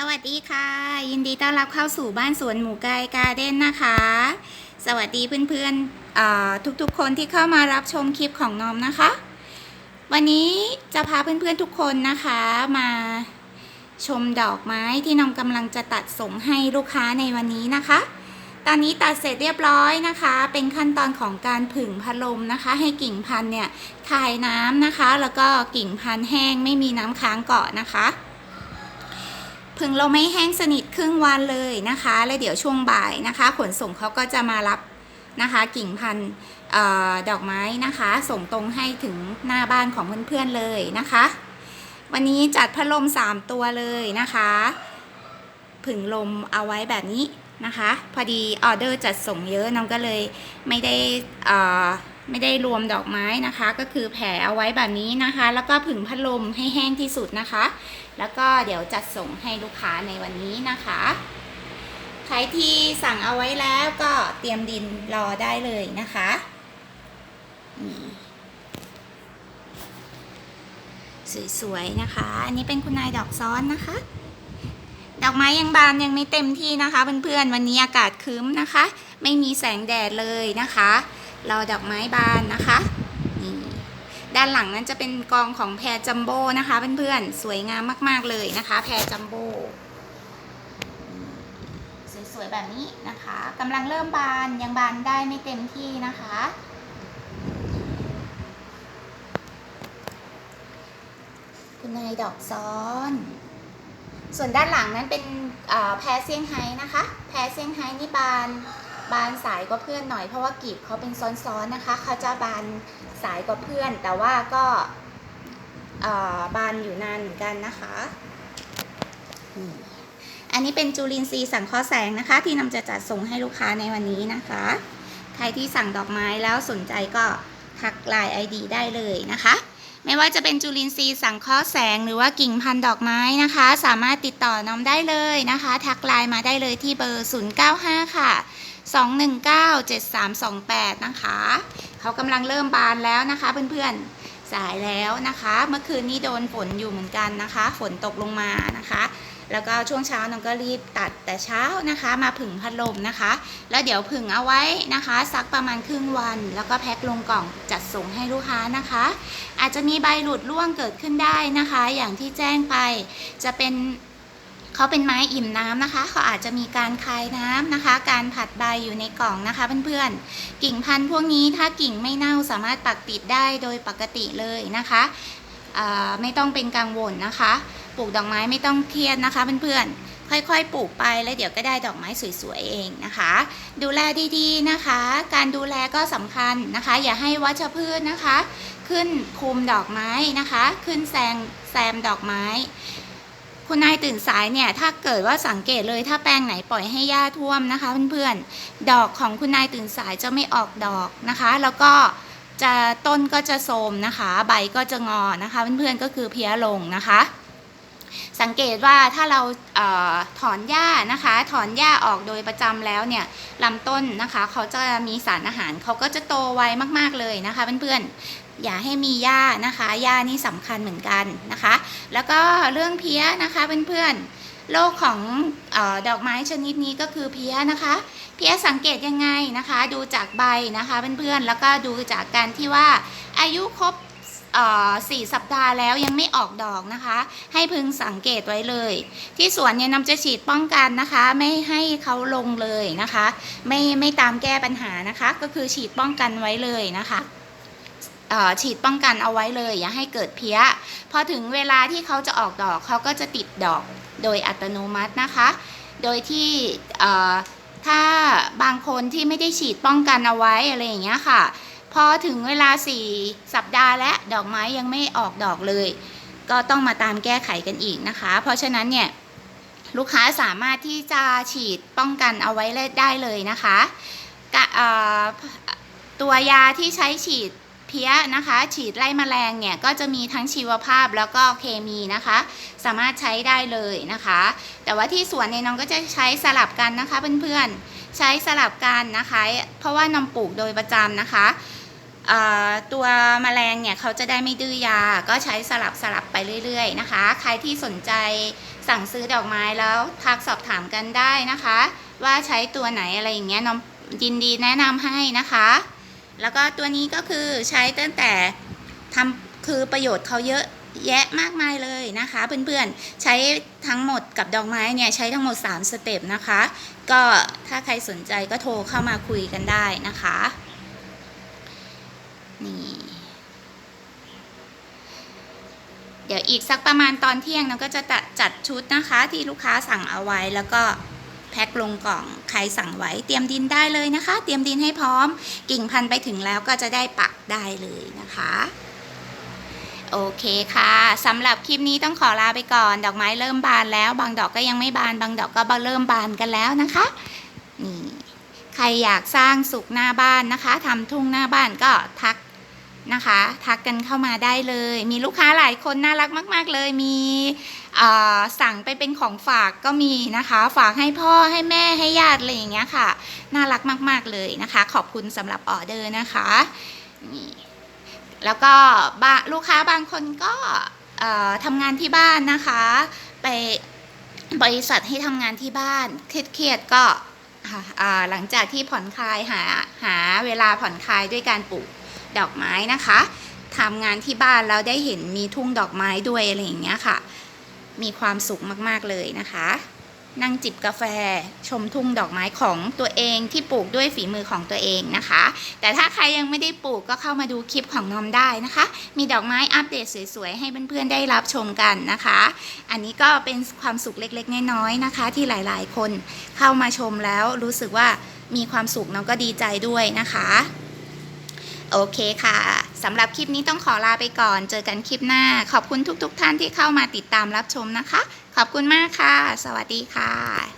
สวัสดีค่ะ ยินดีต้อนรับเข้าสู่บ้านสวนหมูไก่การ์เด้นนะคะ สวัสดีเพื่อนๆทุกๆคนที่เข้ามารับชมคลิปของน้อมนะคะ วันนี้จะพาเพื่อนๆทุกคนนะคะมาชมดอกไม้ที่น้องกำลังจะตัดส่งให้ลูกค้าในวันนี้นะคะ ตอนนี้ตัดเสร็จเรียบร้อยนะคะ เป็นขั้นตอนของการผึ่งพัดลมนะคะ ให้กิ่งพันธุ์เนี่ยคายน้ำนะคะ แล้วก็กิ่งพันธุ์แห้งไม่มีน้ำค้างเกาะนะคะ ผึ่งลมให้แห้งสนิทครึ่งวันเลยนะคะ แล้วเดี๋ยวช่วงบ่ายนะคะ ขนส่งเขาก็จะมารับนะคะกิ่งพันธุ์เออดอกไม้นะคะ ส่งตรงให้ถึงหน้าบ้านของเพื่อนๆเลยนะคะ วันนี้จัดพัดลม 3 ตัวเลยนะคะ ผึ่งลมเอาไว้แบบนี้นะคะ พอดีออเดอร์จัดส่งเยอะน้องก็เลยไม่ได้อ่อ ไม่ได้รวมดอกไม้นะคะ ก็คือแผ่เอาไว้แบบนี้นะคะ แล้วก็ผึ่งพัดลมให้แห้งที่สุดนะคะ แล้วก็เดี๋ยวจัดส่งให้ลูกค้าในวันนี้นะคะใครที่สั่งเอาไว้แล้วก็เตรียมดินรอได้เลยนะคะนี่สวยๆนะคะ อันนี้เป็นคุณนายดอกซ้อนนะคะ ดอกไม้ยังบานยังไม่เต็มที่นะคะเพื่อนๆวันนี้อากาศครึ้มนะคะ ไม่มีแสงแดดเลยนะคะ รอดอกไม้บานนะคะนี่ด้านหลังนั้นจะเป็นกองของแพรจัมโบ้นะคะเพื่อนๆสวยงามมากๆเลยนะคะ แพรจัมโบ้สวยๆแบบนี้นะคะกำลังเริ่มบานยังบานได้ไม่เต็มที่นะคะคุณนายดอกซ้อน ส่วนด้านหลังนั้นเป็นแพรเซี่ยงไฮ้นะคะ แพรเซี่ยงไฮ้นี่บาน บานสายกว่าเพื่อนหน่อยเพราะว่ากีบเขาเป็นซ้อนๆนะคะเขาจะบานสายกว่าเพื่อน แต่ว่าก็เอ่อบานอยู่นานเหมือนกันนะคะอันนี้เป็นจูลินทรีย์สังเคราะห์แสงนะคะ ที่นำจะจัดส่งให้ลูกค้าในวันนี้นะคะ ใครที่สั่งดอกไม้แล้วสนใจก็ทักไลน์ไอดีได้เลยนะคะ ไม่ว่าจะเป็นจุลินทรีย์สังเคราะห์แสง หรือว่ากิ่งพันธุ์ดอกไม้นะคะ สามารถติดต่อน้องได้เลยนะคะ ทักไลน์มาได้เลยที่เบอร์ 095 ค่ะ 219 7328 นะคะเขากำลังเริ่มบานแล้วนะคะเพื่อนๆสายแล้วนะคะ เมื่อคืนนี้โดนฝนอยู่เหมือนกันนะคะ ฝนตกลงมานะคะ แล้วก็ช่วงเช้าน้องก็รีบตัดแต่เช้านะคะ มาผึ่งพัดลมนะคะ แล้วเดี๋ยวผึ่งเอาไว้นะคะสักประมาณครึ่งวัน แล้วก็แพ็คลงกล่องจัดส่งให้ลูกค้านะคะ อาจจะมีใบหลุดร่วงเกิดขึ้นได้นะคะ อย่างที่แจ้งไปจะเป็นเขาเป็นไม้อิ่มน้ำนะคะเขาอาจจะมีการคายน้ำนะคะ การผัดใบอยู่ในกล่องนะคะเพื่อนๆ กิ่งพันธุ์พวกนี้ถ้ากิ่งไม่เน่าสามารถปักติดได้โดยปกติเลยนะคะ ไม่ต้องเป็นกังวลนะคะ ปลูกดอกไม้ไม่ต้องเครียดนะคะเพื่อนๆ ค่อยๆ ปลูกไปแล้วเดี๋ยวก็ได้ดอกไม้สวยๆเองนะคะ ดูแลดีๆนะคะ การดูแลก็สำคัญนะคะ อย่าให้วัชพืชนะคะ ขึ้นคุมดอกไม้นะคะ ขึ้นแซงแซมดอกไม้คุณนายตื่นสายเนี่ยถ้าเกิดว่าสังเกตเลยถ้าแปลงไหนปล่อยให้หญ้าท่วมนะคะเพื่อนๆดอกของคุณนายตื่นสายจะไม่ออกดอกนะคะ แล้วก็จะต้นก็จะโทรมนะคะ ใบก็จะงอนะคะเพื่อนๆก็คือเพี้ยลงนะคะ สังเกตว่าถ้าเราเออถอนหญ้านะคะ ถอนหญ้าออกโดยประจำแล้วเนี่ยลำต้นนะคะเขาจะมีสารอาหารเขาก็จะโตไวมากๆเลยนะคะเพื่อนๆอย่าให้มีหญ้านะคะหญ้านี่สำคัญเหมือนกันนะคะ แล้วก็เรื่องเพี้ยนะคะเพื่อนๆโรคของออดอกไม้ชนิดนี้ก็คือเพี้ยนะคะ เพี้ยสังเกตยังไงนะคะ ดูจากใบนะคะเพื่อนๆแล้วก็ดูจากการที่ว่าอายุครบ สี่สัปดาห์แล้วยังไม่ออกดอกนะคะ ให้พึงสังเกตไว้เลย ที่สวนเนี่ยนำจะฉีดป้องกันนะคะ ไม่ให้เขาลงเลยนะคะ ไม่ไม่ตามแก้ปัญหานะคะ ก็คือฉีดป้องกันไว้เลยนะคะฉีดป้องกันเอาไว้เลย อย่าให้เกิดเพี้ย พอถึงเวลาที่เขาจะออกดอกเขาก็จะติดดอกโดยอัตโนมัตินะคะ โดยที่ถ้าบางคนที่ไม่ได้ฉีดป้องกันเอาไว้อะไรอย่างเงี้ยค่ะ อถึงเวลา 4 สัปดาห์และดอกไม้ยังไม่ออกดอกเลย ก็ต้องมาตามแก้ไขกันอีกนะคะ เพราะฉะนั้นเนี่ยลูกค้าสามารถที่จะฉีดป้องกันเอาไว้ได้เลยนะคะตัวยาที่ใช้ฉีดเพี้ยนะคะ ฉีดไล่แมลงเนี่ยก็จะมีทั้งชีวภาพแล้วก็เคมีนะคะ สามารถใช้ได้เลยนะคะ แต่ว่าที่สวนเนี่ยน้องก็จะใช้สลับกันนะคะเพื่อนๆใช้สลับกันนะคะ เพราะว่าน้องปลูกโดยประจำนะคะ ตัวแมลงเนี่ยเขาจะได้ไม่ดื้อยา ก็ใช้สลับสลับไปเรื่อย ๆ นะคะ ใครที่สนใจสั่งซื้อดอกไม้แล้วทักสอบถามกันได้นะคะ ว่าใช้ตัวไหนอะไรอย่างเงี้ยน้องยินดีแนะนำให้นะคะ แล้วก็ตัวนี้ก็คือใช้ตั้งแต่ทำคือประโยชน์เขาเยอะแยะมากมายเลยนะคะเพื่อนๆ ใช้ทั้งหมดกับดอกไม้เนี่ยใช้ทั้งหมด 3 สเต็ปนะคะ ก็ถ้าใครสนใจก็โทรเข้ามาคุยกันได้นะคะ นี่ เดี๋ยวอีกสักประมาณตอนเที่ยงเราก็จะจัดชุดนะคะที่ลูกค้าสั่งเอาไว้แล้วก็แพ็คลงกล่องใครสั่งไว้เตรียมดินได้เลยนะคะ เตรียมดินให้พร้อม กิ่งพันไปถึงแล้วก็จะได้ปักได้เลยนะคะโอเคค่ะสำหรับคลิปนี้ต้องขอลาไปก่อน ดอกไม้เริ่มบานแล้ว บางดอกก็ยังไม่บาน บางดอกก็เริ่มบานกันแล้วนะคะนี่ใครอยากสร้างสุขหน้าบ้านนะคะทำทุ่งหน้าบ้านก็ทัก นะคะ ทักกันเข้ามาได้เลย มีลูกค้าหลายคนน่ารักมาก ๆ เลยมีสั่งไปเป็นของฝากก็มีนะคะ ฝากให้พ่อให้แม่ให้ญาติอะไรอย่างเงี้ยค่ะ น่ารักมาก ๆ เลยนะคะ ขอบคุณสำหรับออเดอร์นะคะนี่แล้วก็ลูกค้าบางคนก็ทำงานที่บ้านนะคะ ไปบริษัทให้ทำงานที่บ้านเครียดๆก็หลังจากที่ผ่อนคลายหาหาเวลาผ่อนคลายด้วยการปลูก ดอกไม้นะคะทำงานที่บ้านแล้วได้เห็นมีทุ่งดอกไม้ด้วยอะไรอย่างเงี้ยค่ะ มีความสุขมากๆเลยนะคะ นั่งจิบกาแฟชมทุ่งดอกไม้ของตัวเองที่ปลูกด้วยฝีมือของตัวเองนะคะ แต่ถ้าใครยังไม่ได้ปลูกก็เข้ามาดูคลิปของน้อมได้นะคะ มีดอกไม้อัปเดตสวยๆให้เพื่อนๆได้รับชมกันนะคะ อันนี้ก็เป็นความสุขเล็กๆน้อยๆนะคะ ที่หลายๆ คนเข้ามาชมแล้วรู้สึกว่ามีความสุขน้องก็ดีใจด้วยนะคะ โอเคค่ะสำหรับคลิปนี้ต้องขอลาไปก่อน เจอกันคลิปหน้า ขอบคุณทุกๆท่านที่เข้ามาติดตามรับชมนะคะ ขอบคุณมากค่ะ สวัสดีค่ะ